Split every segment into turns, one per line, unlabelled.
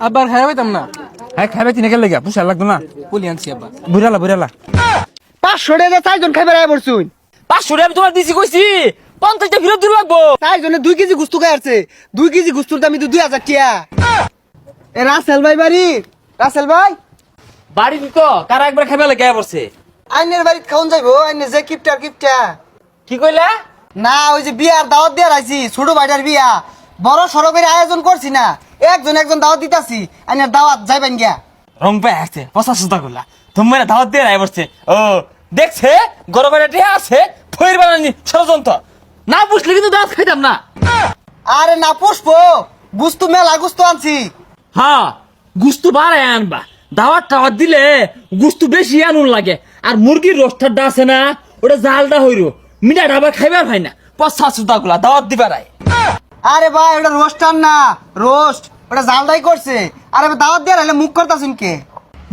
আবার খাই পাইতাম না।
হ্যাঁ খাইবে তিনে গেলে গা পুষা লাগতো না।
পুলি আনছি আব্বা।
বুড়ালা বুড়ালা।
পাঁচশো টাকা চারজন খাইবার আয় পড়ছুন।
পাঁচশো টাকা আমি তোমার দিছি কইছি পঞ্চাশটা ফেরত দিল লাগবো।
চারজনে দুই কেজি গুস্তু খাই আসছে দুই কেজি গুস্তুর দাম তো দুই হাজার টিয়া। এ রাসেল ভাই বাড়ি? রাসেল ভাই?
বাড়ি তো কারা একবার খাইবে লাগে পড়ছে?
আইনের বাড়িতে খাওন যাইবো আইনে যে কিপটার কিপটা।
কি কইলা?
না ওই যে বিয়ার দাওয়াত দিয়ে রাখছি ছোট ভাইটার বিয়া। বড় সড়কের আয়োজন করছি না। একজন একজন দাওয়াত দিতাছি আইনের দাওয়াত যাইবেন গিয়া।
রং পায় আসছে পচা সুতা করলা। তোমার দাওয়াত দিয়ে রায় বসছে। ও দেখছে গরমের টিয়া আছে ফইর বানানি ষড়যন্ত্র। না বুঝলে কিন্তু দাওয়াত খাইতাম না।
আরে না পুষ্প গুস্তু মেলা গুস্তু আনছি।
হ্যাঁ গুস্তু বাড়ায় আনবা। দাওয়াত টাওয়াত দিলে গুস্তু বেশি আনুন লাগে। আর মুরগির রোস্টারটা আছে না ওটা জালটা হইরো। মিঠা ডাবা খাইবার হয় না। পচা সুতা গুলা দাওয়াত দিবার
আরে ভাই ওটা রোস্টার না রোস্ট ওটা জালদাই করছে। আরে দাওয়াত দিয়ে রাখলে মুখ করতাছুন কে?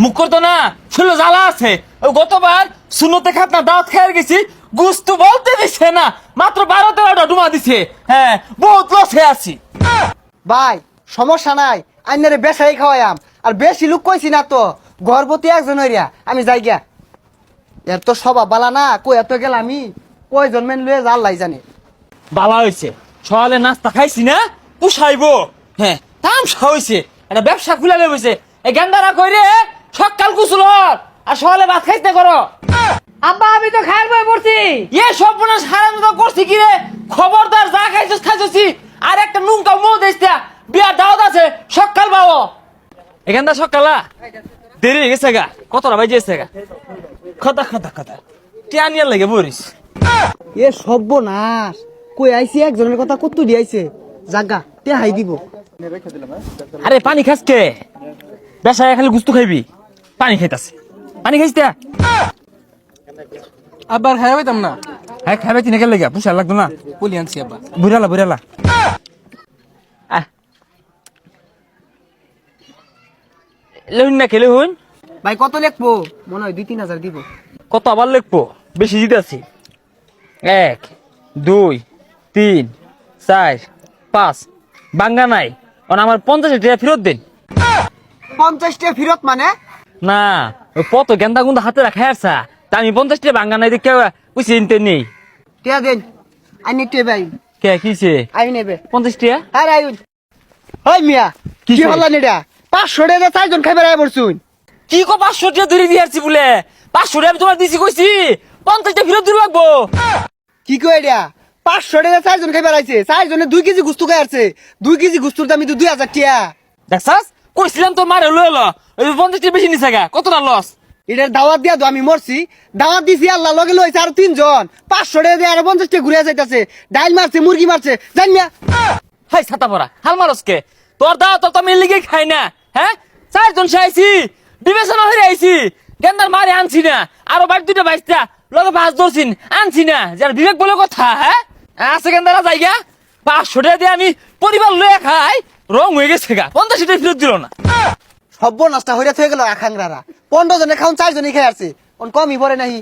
মুখ করতো না ছিল জ্বালা আছে। গতবার শুনোতে খাত না দাওয়াত খাইয়ে গেছি গুস্তু বলতে দিছে না মাত্র বারো তেরোটা ডুমা দিছে। হ্যাঁ বহুত লস হয়ে আছি।
ভাই সমস্যা নাই আইনারে বেসাই খাওয়াইয়াম আর বেশি লোক কইছি না তো গর্ভবতী একজন হইয়া আমি যাই গিয়া। এর তো সবা বালা না কই এত গেল আমি কয়জন মেন লয়ে জাল লাই জানে?
বালা হয়েছে সকালে নাস্তা খাইছি না পুষাইবো। হ্যাঁ। তামসা হয়েছে একটা ব্যবসা খুলে লেগেছে এই গেন্দারা কই রে? সকাল কুসুল আর সকালে ভাত খাইতে করো।
আব্বা আমি তো খাইর বই পড়ছি।
এ সর্বনাশ হারাম তো করছি কি রে? খবরদার যা খাইছিস খাইছি আর একটা নুনকা মো দেশটা বিয়ার দাওয়াত আছে সকাল বাবু এখানটা সকালা? দেরি হয়ে গেছে গা। কতটা বাজে গেছে গা? খতা খতা খতা টিয়ানিয়ার লাগে বরিস
এ সর্বনাশ। কই আইছি? একজনের কথা কত দি আইছে? জাগা তে হাই দিব।
আরে পানি খাস কে? বেসায় খালি গুস্তু খাইবি। পানি খাইতাছে। পানি খাইস তা?
আবার খাই পাইতাম না?
হ্যাঁ খাইবে তিনে গেলে গা পুষা লাগতো না?
পুলি আনছি আব্বা।
বুড়ালা বুড়ালা।
আহ। লহুন না খেলে হুন
ভাই কত লিখব? মনে হয় দুই তিন হাজার দিব।
কত আবার লিখব? বেশি দিতে আছি এক দুই তিন চার পাঁচ। বাঙ্গা নাই। ওনা আমার পঞ্চাশ টাকা ফেরত দিন।
পঞ্চাশটা ফিরত মানে?
না কত গেন্দা গুন্দা হাতে রাখা আসা তা আমি পঞ্চাশ টাকা বাঙ্গা নাই দেখে বুঝছি নিতে নেই।
টিয়া দেন আইনি টিয়া ভাই
কে কিছে
আই নেবে।
পঞ্চাশ টাকা
আরে আইন। ওই মিয়া কি? হল্লা নিডা? পাঁচশো টাকা চারজন খাইবার আয় পড়ছুন
কি কো পাঁচশো টাকা ধরে দিয়ে আসছি বলে? পাঁচশো টাকা আমি তোমার দিছি কইছি। পঞ্চাশ টাকা ফেরত দিতে লাগবো।
কি কই এটা? পাঁচশো টাকা চারজন খাইবার আইছে। চারজনে দুই কেজি গুস্তু খাই আসছে দুই কেজি গুস্তুর দাম তো দুই হাজার টিয়া।
দেখছাস? কইছিলাম তোর মারে লয়ে লো। ওই পঞ্চাশ টাকা বেশি নিছে গা। কতটা লস
এটার দাওয়াত দিয়া তো আমি মরছি। দাওয়াত দিছি আল্লাহ লগে লইছে আর তিনজন। পাঁচশো টাকা দিয়ে আর পঞ্চাশ টাকা ঘুরে যাইতাছে। ডাইল মারছে মুরগি মারছে। জান মিয়া
হাই ছাতা পড়া হাল মারসকে তোর দাও তো আমি লিগে খাই না হ্যাঁ? চারজন সে আইছি বিবেচনা হয়ে আইছি। গেন্দার মারে আনছি না। আরও বাড়ি দুটো বাইশটা লগে পাঁচ ধরছিন আনছি না। যার বিবেক বলে কথা হ্যাঁ? আছে গেন্দারা জায়গা পাঁচশো টাকা দিয়ে আমি পরিবার লয়ে খাই, রং হয়ে গেছে গা। পঞ্চাশ টাকা ফেরত দিল না।
সব্য নষ্ট হইয়া থয়ে গেল আখাংরারা। পনেরো জনে খাওন, চারজনই খেয়ে আসছে। কমই পরে নাহি।